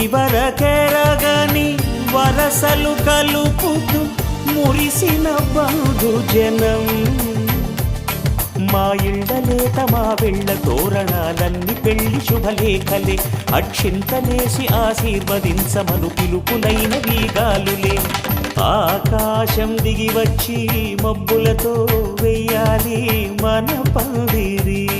చివరకెరగని వరసలు కలుపుతూ మురిసిన బంధు జనం. మా ఇళ్ళలేత మా వెళ్ళ తోరణాలన్నీ పెళ్ళి శుభలేఖలే. అక్షింతలేసి ఆశీర్వదించమను పిలుపులైన వీగాలులే ఆకాశం దిగి వచ్చి మబ్బులతో వెయ్యాలి మన పందిరి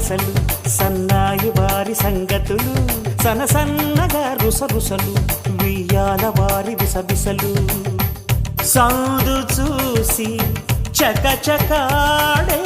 విన్నవారెవరసలు సన్నాయి వారి సంగతులు సన సన్నగా రుసరుసలు వియ్యాల వారి విసబిసలు సందు చూసి చకచకాడే